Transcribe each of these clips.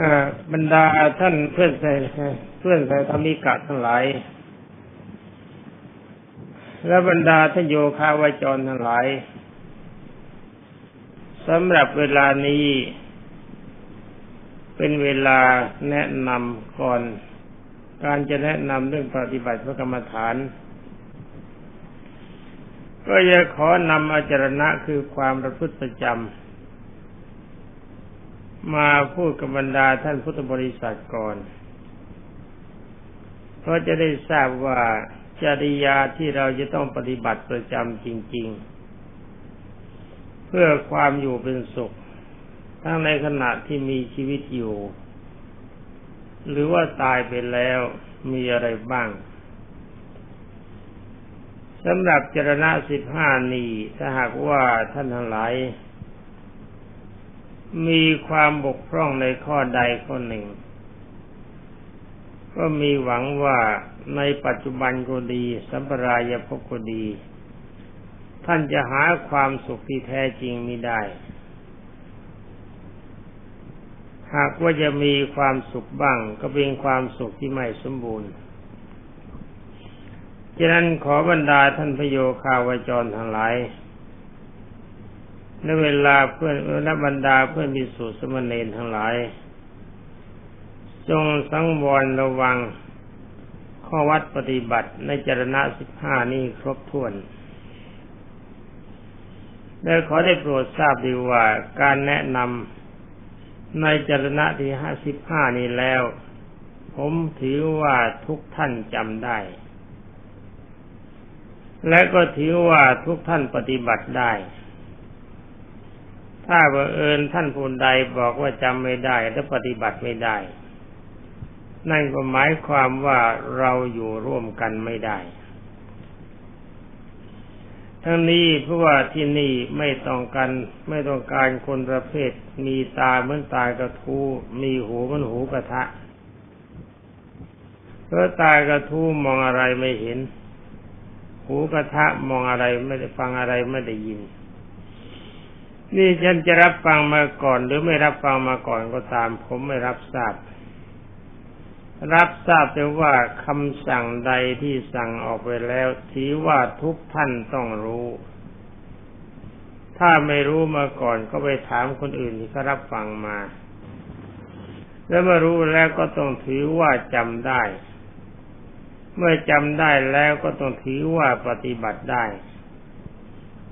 อบรรดาท่านเพื่อนใส่เพื่อนใส่ธรรมิกะทั้งหลาย และบรรดาท่านโยคาวาจรทั้งหลายสำหรับเวลานี้ เป็นเวลาแนะนำก่อน การจะแนะนำเรื่องปฏิบัติพระกรรมฐาน ก็จะขอนำอาจารณะคือความประพฤติประจำ มาพูดกับบรรดาท่านพุทธบริษัทก่อน เพราะจะได้ทราบว่าจริยาที่เราจะต้องปฏิบัติประจำจริง ๆ เพื่อความอยู่เป็นสุข ทั้งในขณะที่มีชีวิตอยู่ หรือว่าตายไปแล้วมีอะไรบ้างสำหรับจรณะสิบห้านี้ถ้าหากว่าท่านทั้งหลาย มีความบกพร่องในข้อใดข้อหนึ่ง ก็มีหวังว่าในปัจจุบันก็ดี สัมปรายภพก็ดี ท่านจะหาความสุขที่แท้จริงไม่ได้ หากว่าจะมีความสุขบ้าง ก็เป็นความสุขที่ไม่สมบูรณ์ฉะนั้นขอบรรดาท่านพโยคาวจรทั้งหลาย ในเวลาเพื่อนและบรรดาเพื่อนมีสูตรสมณีนทั้งหลาย จงสังวรระวัง ข้อวัดปฏิบัติในจรณะสิบห้านี้ครบถ้วนและขอได้โปรดทราบดีว่าการแนะนำในจรณะที่ห้าสิบห้านี้แล้ว ผมถือว่าทุกท่านจำได้ และก็ถือว่าทุกท่านปฏิบัติได้ ถ้าบังเอิญท่านผู้ใดบอกว่าจำไม่ได้และปฏิบัติไม่ได้ นั่นก็หมายความว่าเราอยู่ร่วมกันไม่ได้ ทั้งนี้เพราะว่าที่นี่ไม่ต้องการไม่ต้องการคนประเภท มีตาเหมือนตากระทูมีหูเหมือนหูกระทะเพราะตากระทูมองอะไรไม่เห็น หูกระทะมองอะไรไม่ได้ฟังอะไรไม่ได้ยิน นี่ฉันจะรับฟังมาก่อน หรือไม่รับฟังมาก่อนก็ตาม ผมไม่รับทราบ รับทราบแต่ว่าคำสั่งใดที่สั่งออกไปแล้วถือว่าทุกท่านต้องรู้ ถ้าไม่รู้มาก่อนก็ไปถามคนอื่นที่เขารับฟังมา แล้วเมื่อรู้แล้วก็ต้องถือว่าจำได้ เมื่อจำได้แล้วก็ต้องถือว่าปฏิบัติได้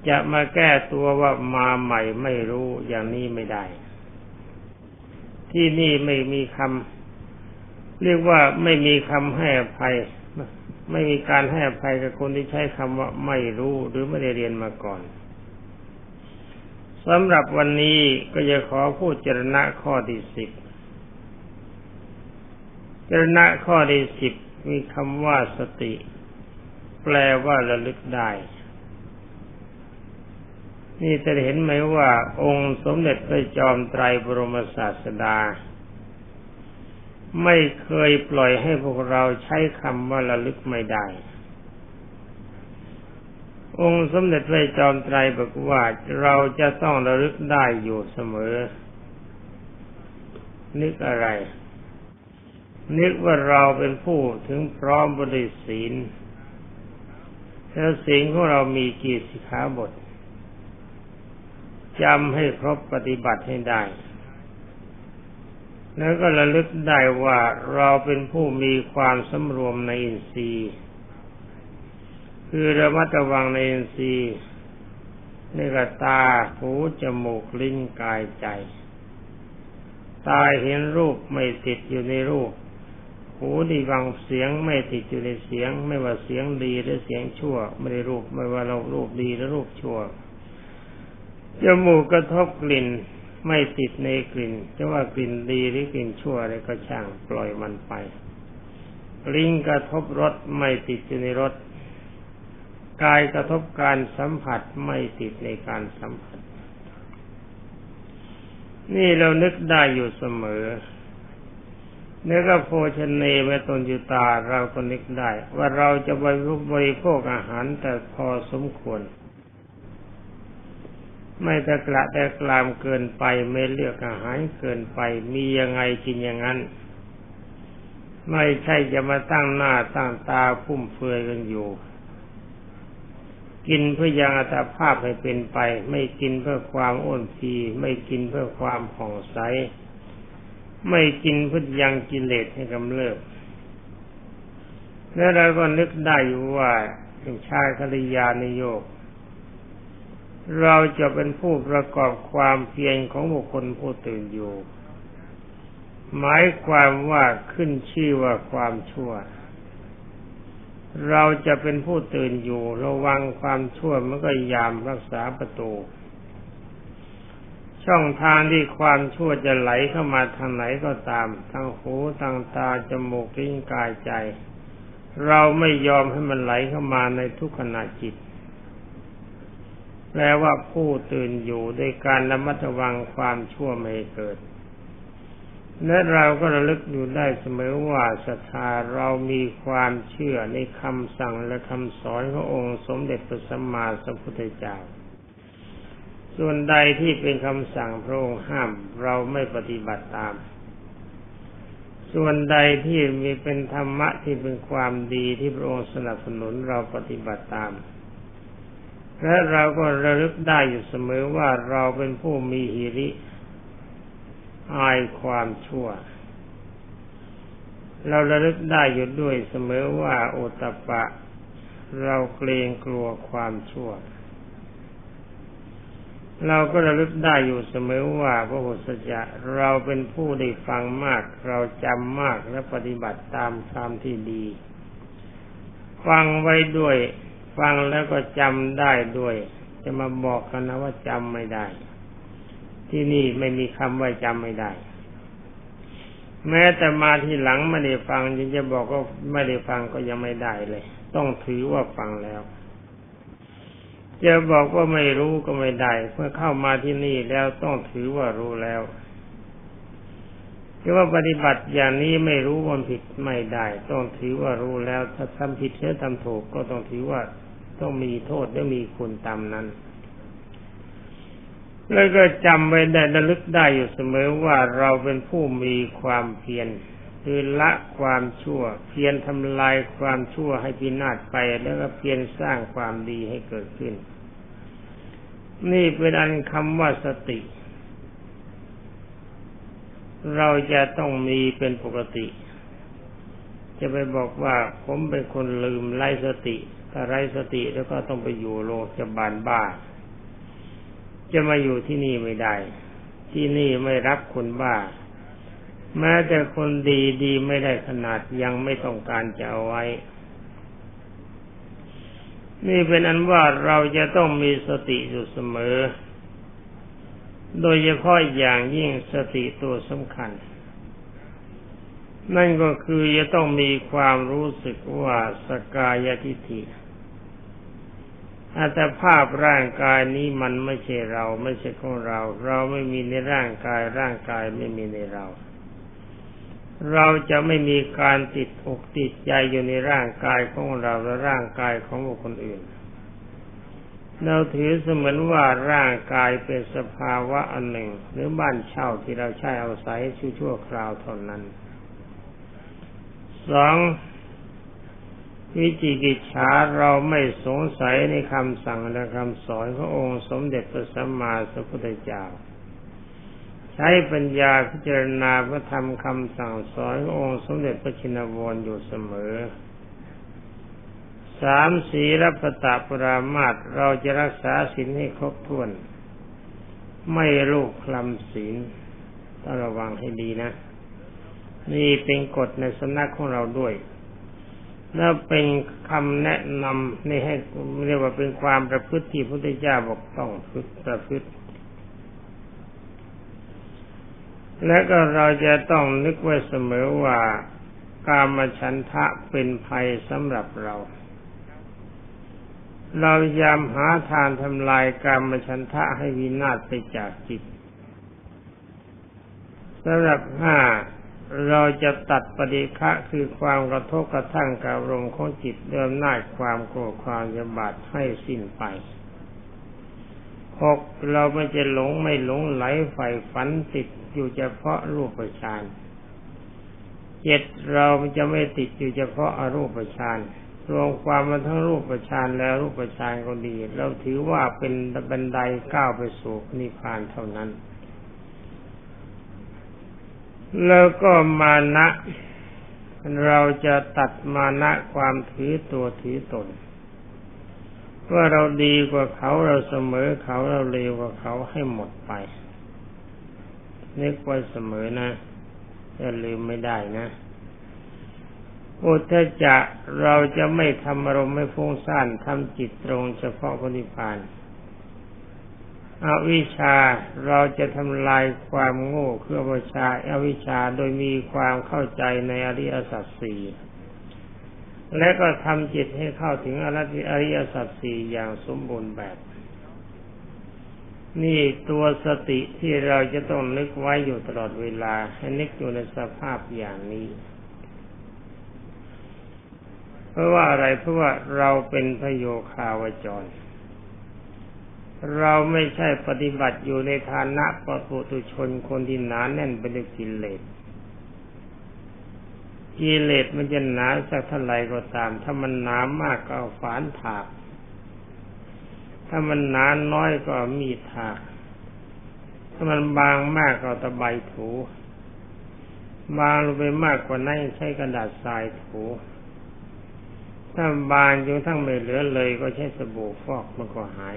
จะมาแก้ตัวว่ามาใหม่ไม่รู้อย่างนี้ไม่ได้ ที่นี่ไม่มีคำเรียกว่าไม่มีคำให้อภัย ไม่มีการให้อภัยกับคนที่ใช้คำว่าไม่รู้หรือไม่ได้เรียนมาก่อนสำหรับวันนี้ก็จะขอพูดเจรณะข้อที่สิบเจรณะข้อที่สิบมีคำว่าสติ แปลว่าระลึกได้ นี่จะเห็นไหมว่าองค์สมเด็จพระจอมไตรบรมศาสดา ไม่เคยปล่อยให้พวกเราใช้คำว่าระลึกไม่ได้ องค์สมเด็จพระจอมไตรบอกว่าเราจะต้องระลึกได้อยู่เสมอ นึกอะไร นึกว่าเราเป็นผู้ถึงพร้อมบริศีลแล้วศีลของเรามีกี่สิขาบท จำให้ครบปฏิบัติให้ได้ แล้วก็ระลึกได้ว่าเราเป็นผู้มีความสำรวมในอินทรีย์ คือระมัดระวังในอินทรีย์ในกตา หู จมูก ลิ้น กาย ใจ ตาเห็นรูปไม่ติดอยู่ในรูป หูได้ฟังเสียงไม่ติดอยู่ในเสียง ไม่ว่าเสียงดีหรือเสียงชั่ว ไม่ได้รูป ไม่ว่าเรารูปดีหรือรูปชั่ว จมูกกระทบกลิ่นไม่ติดในกลิ่น จะว่ากลิ่นดีหรือกลิ่นชั่วอะไรก็ช่างปล่อยมันไป ลิ้นกระทบรสไม่ติดอยู่ในรสกายกระทบการสัมผัสไม่ติดในการสัมผัส นี่เรานึกได้อยู่เสมอเนื้อก็โภชเนเมตนยุตาเราก็นึกได้ ว่าเราจะบริโภคอาหารแต่พอสมควร ไม่ตะกระแต่กลามเกินไป ไม่เลือกอาหารเกินไป มียังไงกินอย่างนั้น ไม่ใช่จะมาตั้งหน้าตั้งตาพุ่มเฟือยกันอยู่ กินเพื่อยังอัตภาพให้เป็นไป ไม่กินเพื่อความอ้วนพีไม่กินเพื่อความผ่องใส ไม่กินเพื่อยังกิเลสให้กำเริบแล้วเราก็นึกได้อยู่ว่าเป็นชายคริยานิโยก เราจะเป็นผู้ประกอบความเพียรของบุคคลผู้ตื่นอยู่ หมายความว่าขึ้นชื่อว่าความชั่ว เราจะเป็นผู้ตื่นอยู่ ระวังความชั่วมันก็ยามรักษาประตู ช่องทางที่ความชั่วจะไหลเข้ามาทางไหนก็ตาม ทางหูทางตาจมูกลิ้นกายใจ เราไม่ยอมให้มันไหลเข้ามาในทุกขณะจิต แปลว่าผู้ตื่นอยู่โดยการระมัดระวังความชั่วไม่เกิด และเราก็ระลึกอยู่ได้เสมอว่าศรัทธาเรามีความเชื่อในคำสั่งและคำสอนขององค์สมเด็จพระสัมมาสัมพุทธเจ้า ส่วนใดที่เป็นคำสั่งพระองค์ห้ามเราไม่ปฏิบัติตาม ส่วนใดที่มีเป็นธรรมะที่เป็นความดีที่พระองค์สนับสนุนเราปฏิบัติตาม และเราก็ระลึกได้อยู่เสมอว่าเราเป็นผู้มีหิริ อายความชั่ว เราระลึกได้อยู่ด้วยเสมอว่าโอตปะ เราเกรงกลัวความชั่ว เราก็ระลึกได้อยู่เสมอว่าพระโหสจะเราเป็นผู้ได้ฟังมาก เราจำมากและปฏิบัติตามตามที่ดี ฟังไว้ด้วย ฟังแล้วก็จำได้ด้วย จะมาบอกกันนะว่าจำไม่ได้ ที่นี่ไม่มีคำว่าจำไม่ได้ แม้แต่มาที่หลังไม่ได้ฟังยังจะบอกว่าไม่ได้ฟังก็ยังไม่ได้เลย ต้องถือว่าฟังแล้วจะบอกว่าไม่รู้ก็ไม่ได้ เมื่อเข้ามาที่นี่แล้วต้องถือว่ารู้แล้ว คือว่าปฏิบัติอย่างนี้ไม่รู้มันผิดไม่ได้ ต้องถือว่ารู้แล้วถ้าทำผิดเชื่อทำถูกก็ต้องถือว่าต้องมีโทษและมีคุณตามนั้น แล้วก็จำไว้ได้ระลึกได้อยู่เสมอว่าเราเป็นผู้มีความเพียรคือละความชั่ว เพียรทำลายความชั่วให้พินาศไป แล้วก็เพียรสร้างความดีให้เกิดขึ้น นี่เป็นอันคำว่าสติ เราจะต้องมีเป็นปกติ จะไปบอกว่าผมเป็นคนลืมไร้สติ ถ้าไร้สติแล้วก็ต้องไปอยู่โรงพยาบาลบ้า จะมาอยู่ที่นี่ไม่ได้ ที่นี่ไม่รับคนบ้า แม้แต่คนดีดีไม่ได้ขนาดยังไม่ต้องการจะเอาไว้ นี่เป็นอันว่าเราจะต้องมีสติอยู่เสมอ โดยเฉพาะอย่างยิ่งสติตัวสำคัญ นั่นก็คือจะต้องมีความรู้สึกว่าสกายทิฏฐิอัตภาพร่างกายนี้มันไม่ใช่เราไม่ใช่ของเรา เราไม่มีในร่างกายร่างกายไม่มีในเรา เราจะไม่มีการติดอกติดใจอยู่ในร่างกายของเราและร่างกายของบุคคลอื่น เราถือเสมือนว่าร่างกายเป็นสภาวะอันหนึ่ง หรือบ้านเช่าที่เราใช้อาศัยชั่วคราวเท่านั้นสองวิจิกิจฉาเราไม่สงสัยในคำสั่งและคำสอนขององค์สมเด็จพระสัมมาสัมพุทธเจ้า ใช้ปัญญาพิจารณาพระธรรมคำสั่งสอนขององค์สมเด็จพระชินวรอยู่เสมอ สามสีรัปตะปรามาตเราจะรักษาศีลให้ครบถ้วน ไม่ลูกคลำศีลต้องระวังให้ดีนะ นี่เป็นกฎในสำนักของเราด้วยแล้วเป็นคำแนะนำนี่ให้เรียกว่าเป็นความประพฤติที่พระพุทธเจ้าบอกต้องฝึกประพฤติ และก็เราจะต้องนึกไว้เสมอว่า การมาฉันทะเป็นภัยสำหรับเรา เรายามหาทานทำลายการมฉันทะให้วินาศไปจากจิตสำหรับห้าเราจะตัดปฏิฆะคือความกระทบกระทั่งกับลมของจิตเดิมหน้าความโกรธความยบาดให้สิ้นไปหกเราไม่จะหลงไม่หลงไหลใฝ่ฝันติดอยู่เฉพาะรูปฌานเจ็ดเราจะไม่ติดอยู่เฉพาะอรูปฌาน รวมความมาทั้งรูปฌานแล้วรูปฌานก็ดี เราถือว่าเป็นบันไดก้าวไปสู่นิพพานเท่านั้น แล้วก็มานะเราจะตัดมานะความถือตัวถือตน ว่าเราดีกว่าเขาเราเสมอเขาเราเลวกว่าเขาให้หมดไปนึกไว้เสมอนะจะลืมไม่ได้นะ อุทจะเราจะไม่ทำอารมณ์ไม่ฟุ้งซ่านทำจิตตรงเฉพาะปฏิพานอวิชาเราจะทำลายความโง่คืออวิชาอวิชาโดยมีความเข้าใจในอริยสัจสี่และก็ทำจิตให้เข้าถึงอริยสัจสี่อย่างสมบูรณ์แบบ นี่ตัวสติที่เราจะต้องนึกไว้อยู่ตลอดเวลา ให้นึกอยู่ในสภาพอย่างนี้ เพราะว่าอะไรเพราะว่าเราเป็นพโยคาวจร เราไม่ใช่ปฏิบัติอยู่ในฐานะปปุตุชนคนที่หนานแน่นไปด้วยกิเลสกิเลสมันจะหนาสักเท่าไรก็ตาม ถ้ามันหนามากก็ฝานถาก ถ้ามันหนาน้อยก็มีถาก ถ้ามันบางมากก็ตะไบถู บางลงไปมากกว่านั้นใช้กระดาษทรายถู ถ้าบางจนทั้งไม่เหลือเลยก็ใช้สบู่ฟอกมันก็หาย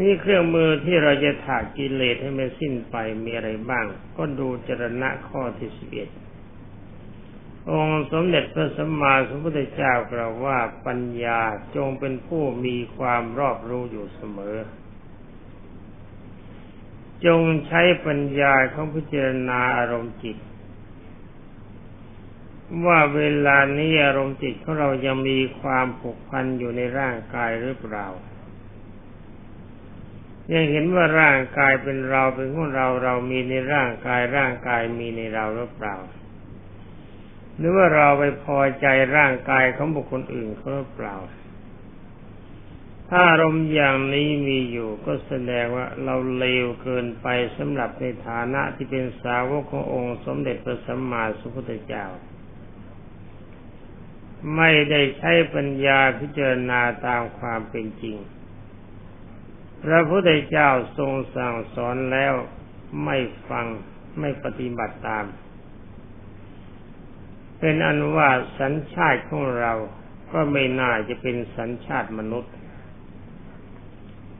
นี่เครื่องมือที่เราจะถากกิเลสให้มันสิ้นไปมีอะไรบ้าง ก็ดูจรณะข้อที่สิบเอ็ดองค์สมเด็จพระสัมมาสัมพุทธเจ้ากล่าวว่าปัญญาจงเป็นผู้มีความรอบรู้อยู่เสมอ จงใช้ปัญญาของพิจารณาอารมณ์จิต ว่าเวลานี้อารมณ์จิตของเรายังมีความผูกพันอยู่ในร่างกายหรือเปล่า ยังเห็นว่าร่างกายเป็นเราเป็นของเราเรามีในร่างกายร่างกายมีในเราหรือเปล่า หรือว่าเราไปพอใจร่างกายของบุคคลอื่นเขาหรือเปล่า ถ้าอารมณ์อย่างนี้มีอยู่ก็แสดงว่าเราเลวเกินไปสำหรับในฐานะที่เป็นสาวกขององค์สมเด็จพระสัมมาสัมพุทธเจ้า ไม่ได้ใช้ปัญญาพิจารณาตามความเป็นจริง พระพุทธเจ้าทรงสั่งสอนแล้วไม่ฟังไม่ปฏิบัติตาม เป็นอันว่าสัญชาติของเราก็ไม่น่าจะเป็นสัญชาติมนุษย์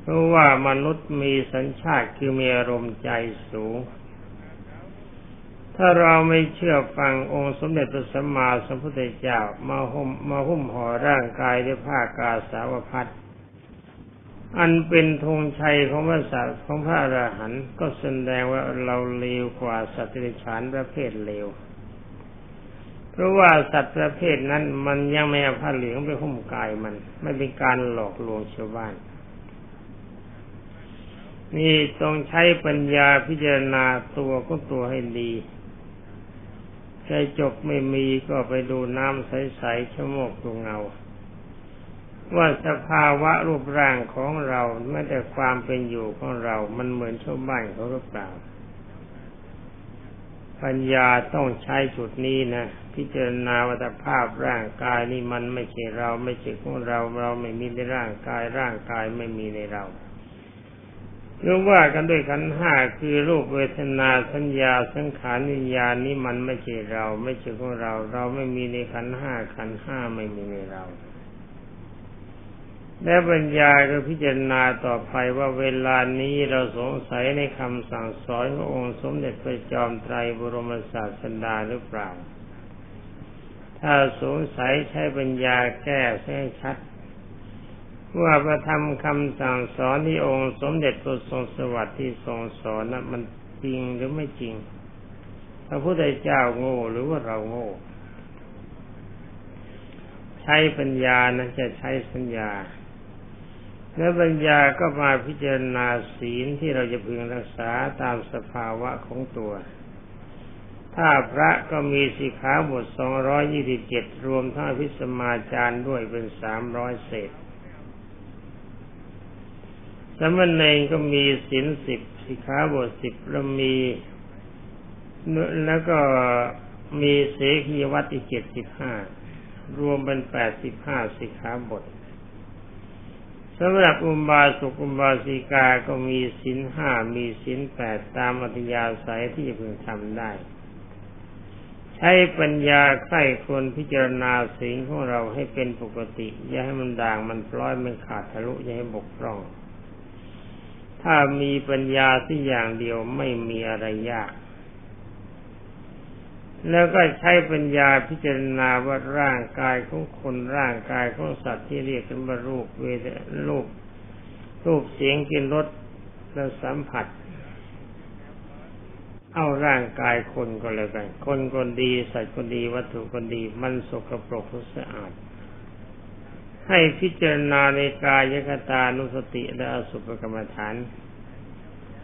เพราะว่ามนุษย์มีสัญชาติคือมีอารมณ์ใจสูง ถ้าเราไม่เชื่อฟังองค์สมเด็จพระสัมมาสัมพุทธเจ้ามาหุ้มมาหุ้มห่อร่างกายด้วยผ้ากาสาวพัดอันเป็นธงชัยของพระสัตว์ของพระอรหันต์ก็แสดงว่าเราเลวกว่าสัตว์ที่ฉานประเภทเลว เพราะว่าสัตว์ประเภทนั้นมันยังไม่เอาผ้าเหลืองไปหุ้มกายมัน ไม่เป็นการหลอกลวงชาวบ้าน นี่ต้องใช้ปัญญาพิจารณาตัวก็ตัวให้ดี ใจจบไม่มีก็ไปดูน้ำใสๆชะโมกดูเงา ว่าสภาวะรูปร่างของเราไม่แต่ความเป็นอยู่ของเรา มันเหมือนชาวบ้านเขาหรือเปล่า ปัญญาต้องใช้จุดนี้นะพิจารณาวัตภาพร่างกายนี่มันไม่ใช่เราไม่ใช่ของเรา เราไม่มีในร่างกายร่างกายไม่มีในเรา เรื่องว่ากันด้วยขันห้าคือรูปเวทนาสัญญาสังขารนิญาณนี่มันไม่ใช่เรา ไม่ใช่ของเรา เราไม่มีในขันห้าขันห้าไม่มีในเรา และปัญญาก็พิจารณาต่อไปว่าเวลานี้เราสงสัยในคำสั่งสอนขององค์สมเด็จพระจอมไตรบรมศาสดาหรือเปล่า ถ้าสงสัยใช้ปัญญาแก้ให้ชัด ว่าพระธรรมคำสั่งสอนที่องค์สมเด็จพระทรงสวัสดิ์ที่ทรงสอนนั้นมันจริงหรือไม่จริง พระพุทธเจ้าโง่หรือว่าเราโง่ ใช้ปัญญานะจะใช้สัญญา และปัญญาก็มาพิจารณาศีลที่เราจะพึงรักษาตามสภาวะของตัว ถ้าพระก็มีสิขาบทสองร้อยยี่สิบเจ็ดรวมทั้งพิสมาจารย์ด้วยเป็นสามร้อยเศษ สมณเณรก็มีศีลสิบสิกขาบทสิบแล้วมีแล้วก็มีเสขียวัตอีกเจ็ดสิบห้ารวมเป็นแปดสิบห้าสิกขาบทสำหรับอุบาสกอุบาสิกาก็มีศีลห้ามีศีลแปดตามอัธยาศัยที่จะพึงทำได้ ใช้ปัญญาใคร่ควรพิจารณาสิ่งของเราให้เป็นปกติ อย่าให้มันด่างมันปล้อยมันขาดทะลุอย่าให้บกพร่อง ถ้ามีปัญญาที่อย่างเดียวไม่มีอะไรยาก แล้วก็ใช้ปัญญาพิจารณาว่าร่างกายของคนร่างกายของสัตว์ที่เรียกกันว่ารูปเวทรูป รูปเสียงกินรสและสัมผัส เอาร่างกายคนก็เลยกัน คนคนดีสัตว์คนดีวัตถุคนดี มันสกปรกสะอาด ให้พิจารณาในกายคตานุสติและอสุภกรรมฐาน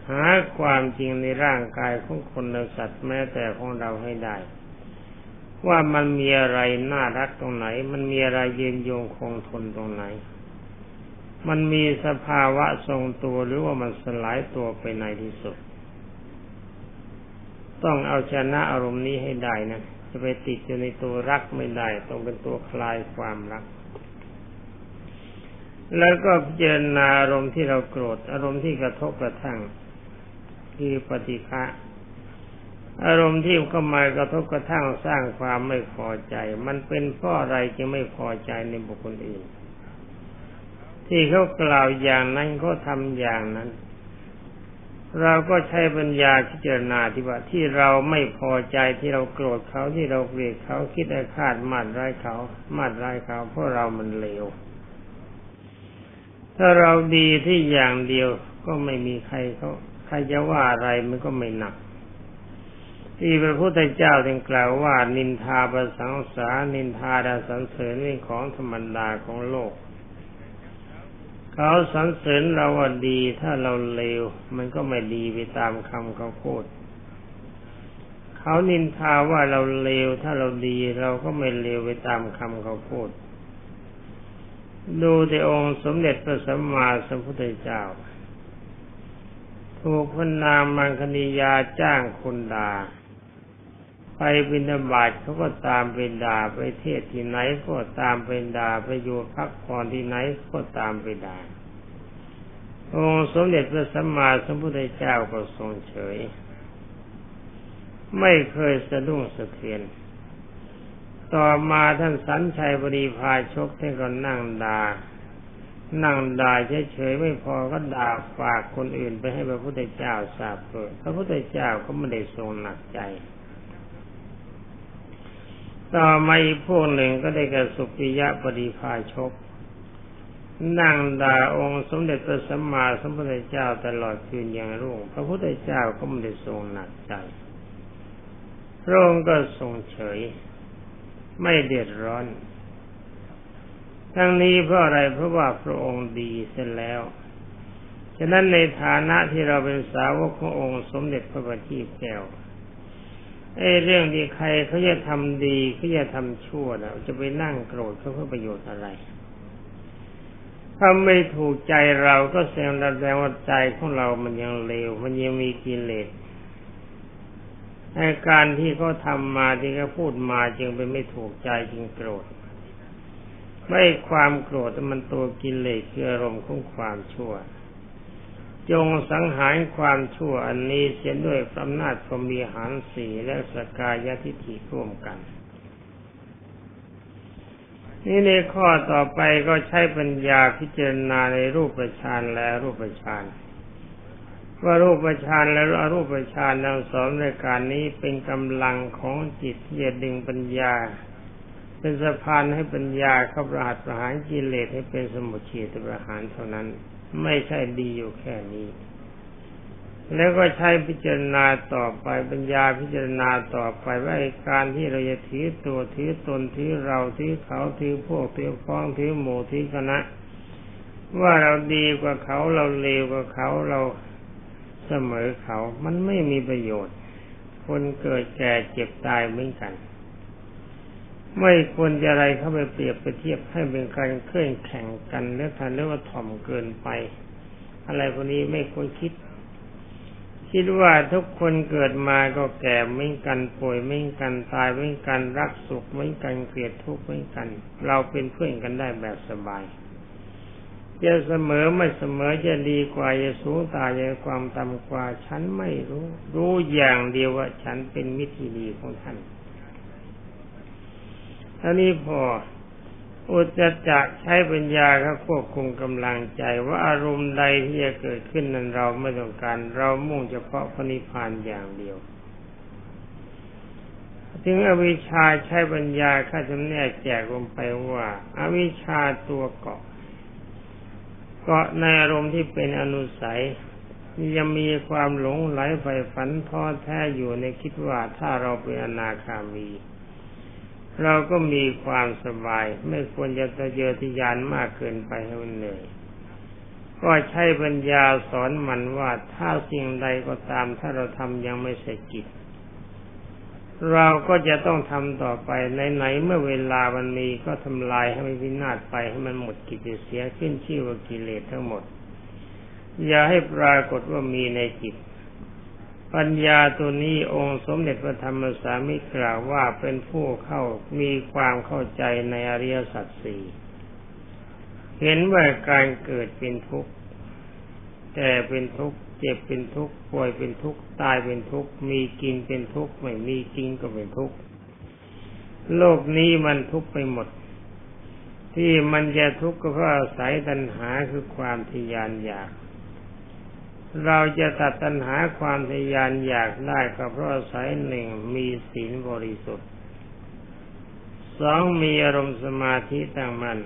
หาความจริงในร่างกายของคนและสัตว์แม้แต่ของเราให้ได้ ว่ามันมีอะไรน่ารักตรงไหน มันมีอะไรเยืนโยงคงทนตรงไหน มันมีสภาวะทรงตัวหรือว่ามันสลายตัวไปในที่สุด ต้องเอาชนะอารมณ์นี้ให้ได้นะจะไปติดอยู่ในตัวรักไม่ได้ ต้องเป็นตัวคลายความรัก แล้วก็พิจารณาอารมณ์ที่เราโกรธ อารมณ์ที่กระทบกระทั่งคือปฏิฆะอารมณ์ที่เข้ามากระทบกระทั่งสร้างความไม่พอใจ มันเป็นเพราะอะไรจึงไม่พอใจในบุคคลอื่น ที่เขากล่าวอย่างนั้นเขาทำอย่างนั้น เราก็ใช้ปัญญาพิจารณาที่ว่าที่เราไม่พอใจที่เราโกรธเขาที่เราเกลียดเขาคิดอาฆาตมาดร้ายเขามาดร้ายเขาเพราะเรามันเลว ถ้าเราดีที่อย่างเดียวก็ไม่มีใครเขาใครจะว่าอะไรมันก็ไม่หนัก ที่พระพุทธเจ้าจึงกล่าวว่า นินทาประสังสา นินทาดาสันเสริญเป็นของธรรมดาของโลก เขาสรรเสริญเราว่าดีถ้าเราเลว มันก็ไม่ดีไปตามคำเขาพูดเขานินทาว่าเราเลวถ้าเราดีเราก็ไม่เลวไปตามคำเขาพูด ดูแต่องค์สมเด็จพระสัมมาสัมพุทธเจ้า ถูกพนางมังคณียาจ้างคนด่าไปบินบาตเขาก็ตามไปด่าไปเทศที่ไหนก็ตามไปด่าไปอยู่พักผ่อนที่ไหนก็ตามไปด่าองค์สมเด็จพระสัมมาสัมพุทธเจ้าก็ทรงเฉย ไม่เคยสะดุ้งสะเทือน ต่อมาท่านสันชัยบริพาชกท่านก็นั่งดา่านั่งด่าเฉยๆไม่พอก็ด่าฝากคนอื่นไปให้พระพุทธเจ้าทราบเกิดพระพุทธเจ้าก็ไม่ได้ทรงหนักใจ ต่อมาอีกพวกหนึ่งก็ได้กระสุปิยะปริพาชก นั่งด่าองค์สมเด็จพระสัมมาสัมพุทธเจ้าตลอดคืนอย่างรุ่ง พระพุทธเจ้าก็ไม่ได้ทรงหนักใจพระองค์ก็ทรงเฉย ไม่เดือดร้อน ทั้งนี้เพราะอะไรเพราะว่าพระองค์ดีเสร็จแล้ว ฉะนั้นในฐานะที่เราเป็นสาวกขององค์สมเด็จพระบัณฑิตแก้วไอ้เรื่องที่ใครเขาจะทำดีเขาจะทำชั่วนะจะไปนั่งโกรธเขาเพื่อประโยชน์อะไรถ้าไม่ถูกใจเราก็แสดงว่าใจของเรามันยังเลว มันยังมีกิเลส ในการที่เขาทำมาที่เขาพูดมาจึงเป็นไม่ถูกใจจึงโกรธ ไม่ความโกรธมันตัวกิเลสคืออารมณ์ของความชั่ว จงสังหารความชั่วอันนี้เสียด้วยอำนาจพรมีหารสีและสกายทิฏฐิร่วมกัน นี่ในข้อต่อไปก็ใช้ปัญญาพิจารณาในรูปฌานและรูปฌาน ว่ารูปฌานและอรูปฌานทั้งสองในการนี้เป็นกำลังของจิตที่จะดึงปัญญา เป็นสะพานให้ปัญญาเข้าประหัตประหารกิเลสให้เป็นสมุทเฉตประหารเท่านั้น ไม่ใช่ดีอยู่แค่นี้ แล้วก็ใช้พิจารณาต่อไปปัญญาพิจารณาต่อไปว่าการที่เราจะถือตัวถือตนถือเราถือเขาถือพวกถือฟ้องถือหมู่ถือคณะว่าเราดีกว่าเขาเราเลวกว่าเขาเรา เสมอเขา มันไม่มีประโยชน์ คนเกิดแก่เจ็บตายเหมือนกัน ไม่ควรจะอะไรเข้าไปเปรียบไปเทียบให้เป็นการเคลื่อนแข่งกันแล้วทันเรียกว่าถ่อมเกินไป อะไรพวกนี้ไม่ควรคิด คิดว่าทุกคนเกิดมาก็แก่เหมือนกันป่วยเหมือนกันตายเหมือนกันรักสุขเหมือนกันเกลียดทุกข์เหมือนกัน เราเป็นเพื่อนกันได้แบบสบาย จะเสมอไม่เสมอจะดีกว่าจะสูงตายจะความต่ำกว่า ฉันไม่รู้ รู้อย่างเดียวว่าฉันเป็นมิตรที่ดีของท่านท่านี้พออุจจะใช้ปัญญาครับควบคุมกำลังใจว่าอารมณ์ใดที่จะเกิดขึ้นนั้นเราไม่ต้องการ เรามุ่งเฉพาะพระนิพพานอย่างเดียว ถึงอวิชชาใช้ปัญญาข้าจะแนกแจกลงไปว่าอาวิชชาตัวเกาะ เกาะในอารมณ์ที่เป็นอนุสัยยังมีความหลงไหลไฟฝันท้อแท้อยู่ในคิดว่าถ้าเราเป็นอนาคามี เราก็มีความสบาย ไม่ควรจะทะเยอทะยานมากเกินไปให้มันเหนื่อยก็ใช้ปัญญาสอนมันว่าถ้าสิ่งใดก็ตามถ้าเราทำยังไม่เสร็จกิจ เราก็จะต้องทำต่อไปไหนๆเมื่อเวลามันมีก็ทำลายให้มันวินาศไปให้มันหมดกิจเสียขึ้นชื่อว่ากิเลสทั้งหมด อย่าให้ปรากฏว่ามีในจิต ปัญญาตัวนี้องค์สมเด็จพระธรรมสามิกล่าวว่าเป็นผู้เข้ามีความเข้าใจในอริยสัจสี่เห็นว่าการเกิดเป็นทุกข์แต่เป็นทุกข์ เจ็บเป็นทุกข์ป่วยเป็นทุกข์ตายเป็นทุกข์มีกินเป็นทุกข์ไม่มีกินก็เป็นทุกข์โลกนี้มันทุกข์ไปหมด ที่มันจะทุกข์ก็เพราะอาศัยตัณหาคือความทยานอยาก เราจะตัดตัณหาความทยานอยากได้ก็เพราะอาศัยหนึ่งมีศีลบริสุทธิ์สองมีอารมณ์สมาธิตั้งมัน่น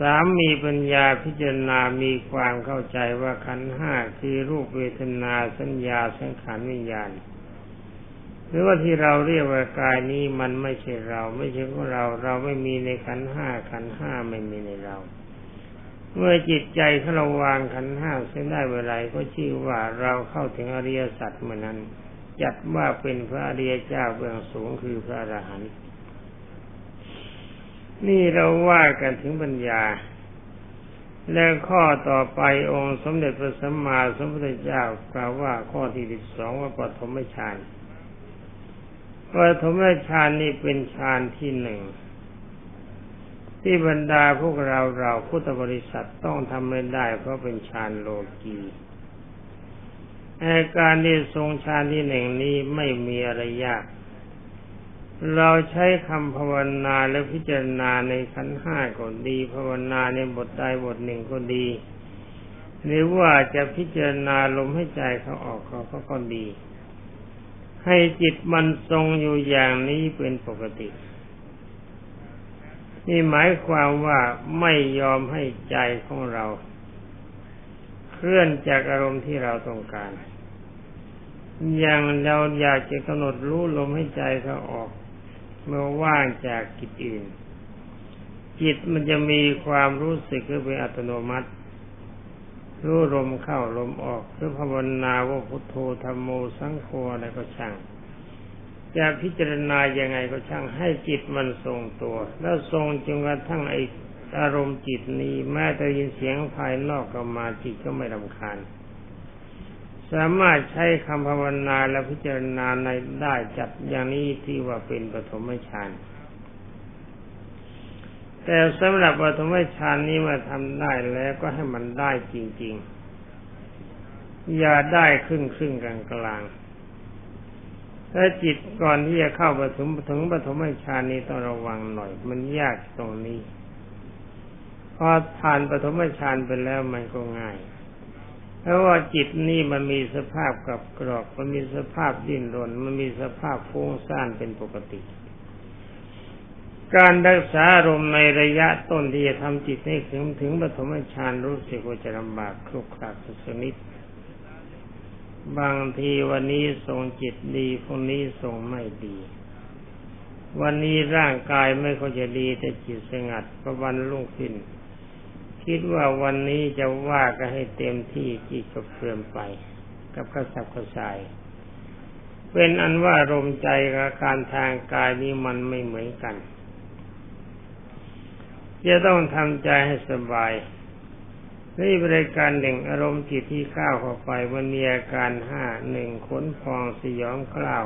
สามมีปัญญาพิจารณามีความเข้าใจว่าขันห้าคือรูปเวทนาสัญญาสังขารวิญญาณ หรือว่าที่เราเรียกว่ากายนี้มันไม่ใช่เรา ไม่ใช่ของเรา เราไม่มีในขันห้าขันห้าไม่มีในเรา เมื่อจิตใจเขาเราวางขันห้าเส้นได้เวลาก็ชื่อว่าเราเข้าถึงอริยสัจเมื่อนั้น จัดว่าเป็นพระอริยเจ้าเบื้องสูงคือพระอรหันต์ นี่เราว่ากันถึงปัญญา และข้อต่อไปองค์สมเด็จพระสัมมาสัมพุทธเจ้ากล่าวว่าข้อที่สิบสองว่าปฐมฌานปฐมฌานนี่เป็นฌานที่หนึ่งที่บรรดาพวกเราเราพุทธบริษัทต้องทำไม่ได้เพราะเป็นฌานโลกีอาการที่ทรงฌานที่หนึ่งนี้ไม่มีอะไรยาก เราใช้คำภาวนาและพิจารณาในขันห้าก็ดี ภาวนาในบทใดบทหนึ่งก็ดี หรือว่าจะพิจารณาลมให้ใจเขาออกเขาก็ก็ดี ให้จิตมันทรงอยู่อย่างนี้เป็นปกติ นี่หมายความว่าไม่ยอมให้ใจของเรา เคลื่อนจากอารมณ์ที่เราต้องการอย่างเราอยากจะกำหนดรู้ลมให้ใจเขาออก เมื่อว่างจากกิจอื่น จิตมันจะมีความรู้สึกคือเป็นอัตโนมัติ รู้ลมเข้าลมออกเพื่อภาวนาว่าพุทโธธรรมโมสังโฆอะไรก็ช่าง จะพิจารณายังไงก็ช่างให้จิตมันทรงตัว แล้วทรงจนกระทั่งไออารมณ์จิตนี้แม้แต่ยินเสียงภายนอกก็มาจิตก็ไม่รำคาญ สามารถใช้คำภาวนาและพิจารณาในได้จัดอย่างนี้ที่ว่าเป็นปฐมฌานแต่สำหรับปฐมฌานนี้มาทำได้แล้วก็ให้มันได้จริง ๆ อย่าได้ครึ่งครึ่งกลางกลางถ้าจิตก่อนที่จะเข้าปฐมถึงปฐมฌานนี้ต้องระวังหน่อย มันยากตรงนี้ พอผ่านปฐมฌานไปแล้วมันก็ง่าย เพราะว่าจิตนี่มันมีสภาพกับกรอกมันมีสภาพดิ้นรน มันมีสภาพฟุ้งซ่านเป็นปกติ การรักษาอารมณ์ในระยะต้นที่จะทำจิตให้ถึงถึงปฐมฌานรู้สึกว่าจะลำบากคลุกคลักสักนิดบางทีวันนี้ทรงจิตดีพรุ่งนี้ทรงไม่ดี วันนี้ร่างกายไม่ค่อยจะดีแต่จิตสงัดประวันรุ่งขึ้น คิดว่าวันนี้จะว่าก็ให้เต็มที่จิตก็เพื่อมไป กับกระสับกระส่ายเป็นอันว่าลมใจกับการทางกายนี้มันไม่เหมือนกัน จะต้องทำใจให้สบายนี่บริการหนึ่งอารมณ์จิตที่ก้าวเข้าไปมันมีอาการห้าหนึ่งขนพองสยองกล้าว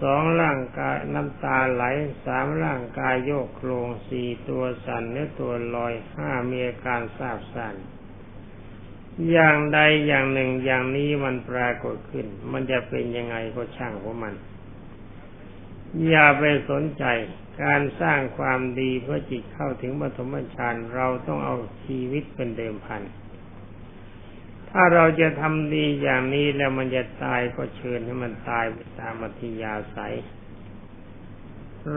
สองร่างกายน้ำตาไหลสามร่างกายโยกโครงสี่ตัวสั่นเนื้อตัวลอยห้ามีอาการทราบสั่นอย่างใดอย่างหนึ่งอย่างนี้มันปรากฏขึ้น มันจะเป็นยังไงก็ช่างของมัน อย่าไปสนใจการสร้างความดีเพื่อจิตเข้าถึงปฐมฌานเราต้องเอาชีวิตเป็นเดิมพัน ถ้าเราจะทำดีอย่างนี้แล้วมันจะตายก็เชิญให้มันตายไปตามอัธยาศัย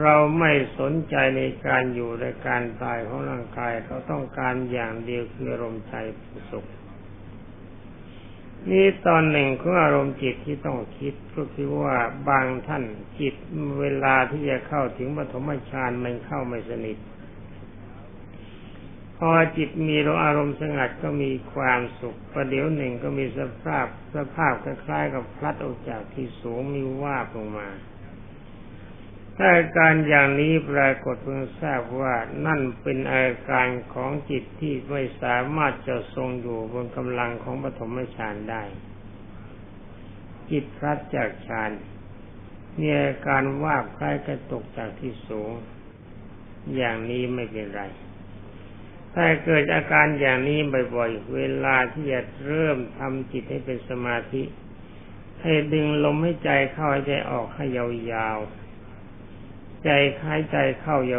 เราไม่สนใจในการอยู่ในการตายของร่างกายเราต้องการอย่างเดียวคืออารมณ์ใจเป็นสุขนี่ตอนหนึ่งของอารมณ์จิตที่ต้องคิดก็คือว่าบางท่านจิตเวลาที่จะเข้าถึงปฐมฌานมันเข้าไม่สนิท พอจิตมีอารมณ์สงัดก็มีความสุขประเดี๋ยวหนึ่งก็มีสภาพสภาพคล้ายๆ กับพลัดออกจากที่สูงมีว่าลงมาถ้าอาการอย่างนี้ปรากฏเพิ่งทราบว่านั่นเป็นอาการของจิตที่ไม่สามารถจะทรงอยู่บนกำลังของปฐมฌานได้ จิตพลัดจากฌานมีอาการว่าคล้ายกระตกจากที่สูง อย่างนี้ไม่เป็นไร ถ้าเกิดอาการอย่างนี้บ่อยๆ เวลาที่จะเริ่มทำจิตให้เป็นสมาธิ ให้ดึงลมให้ใจเข้าให้ใจออกให้ยาวๆ ใจหายใจเข้าย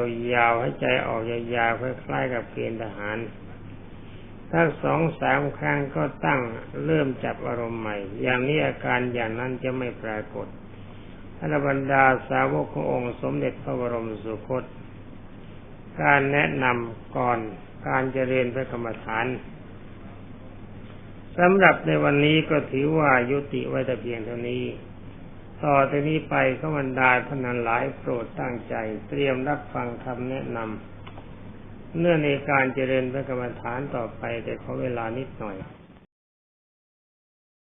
าวๆ ให้ใจออกยาวๆ คล้ายๆ กับเกณฑ์ทหาร ถ้าสองสามครั้งก็ตั้งเริ่มจับอารมณ์ใหม่ อย่างนี้อาการอย่างนั้นจะไม่ปรากฏท่านบรรดาสาวกขององค์สมเด็จพระบรมสุคต การแนะนำก่อน การเจริญพระกรรมฐานสำหรับในวันนี้ก็ถือว่ายุติไว้แต่เพียงเท่านี้ ต่อจากนี้ไปก็บรรดาพนันหลายโปรดตั้งใจ เตรียมรับฟังคำแนะนำเนื่องในการเจริญพระกรรมฐานต่อไปแต่ขอเวลานิดหน่อย